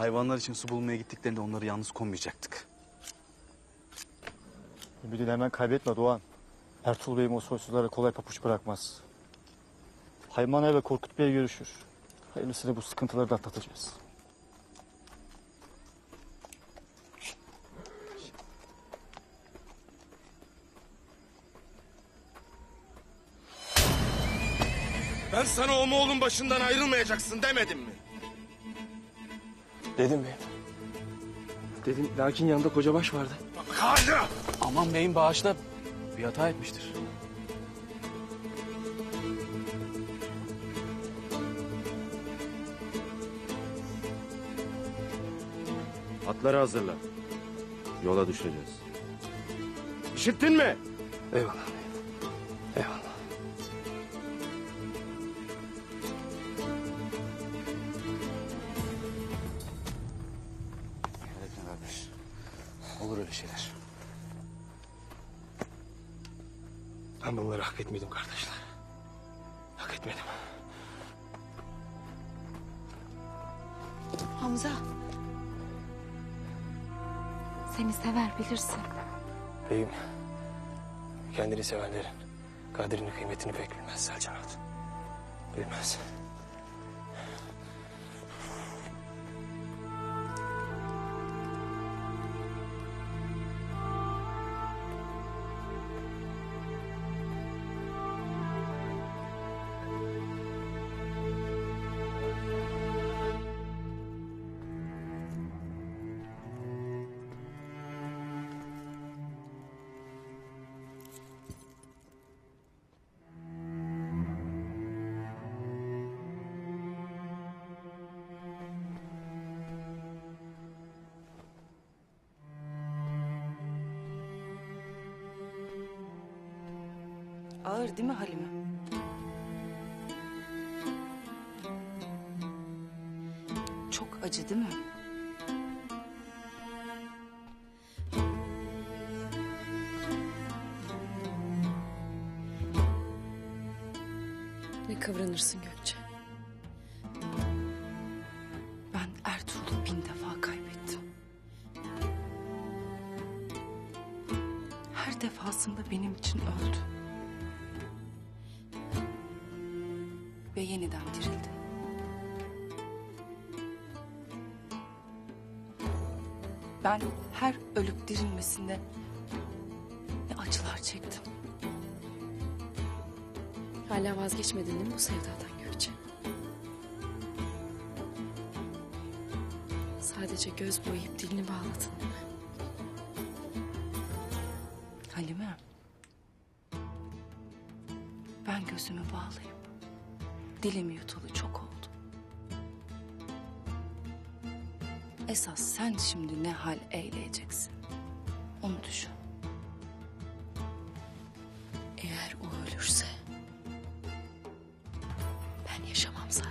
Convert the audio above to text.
Hayvanlar için su bulmaya gittiklerinde onları yalnız koymayacaktık. Ümidini hemen kaybetme Doğan. Ertuğrul Bey'im o soysuzlara kolay papuç bırakmaz. Haymana ve Korkut Bey görüşür. Hayırlısıyla bu sıkıntıları da atlatacağız. Ben sana o Moğol'un başından ayrılmayacaksın demedim mi? Dedim beyim. Dedim lakin yanında kocabaş vardı. Hala! Aman beyim bağışla. Bir hata etmiştir. Atları hazırla. Yola düşeceğiz. İşittin mi? Eyvallah. Olur öyle şeyler. Ben bunları hak etmedim kardeşler. Hak etmedim. Hamza. Seni sever bilirsin. Beyim. Kendini sevenlerin kadrini kıymetini pek bilmez Selcan Hatun. Bilmez. Ağır değil mi Halime? Çok acı değil mi? Ne kıvranırsın Gökçe. Ben Ertuğrul'u bin defa kaybettim. Her defasında benim için öldü. Ve yeniden dirildi. Ben her ölüp dirilmesinde ne acılar çektim. Hala vazgeçmedin değil mi bu sevdadan Gökçe? Sadece göz boyayıp dilini bağladın değil mi? Halime. Ben gözümü bağlayıp Dilim yutalı çok oldu. Esas sen şimdi ne hal eyleyeceksin? Onu düşün. Eğer o ölürse ben yaşamam zaten.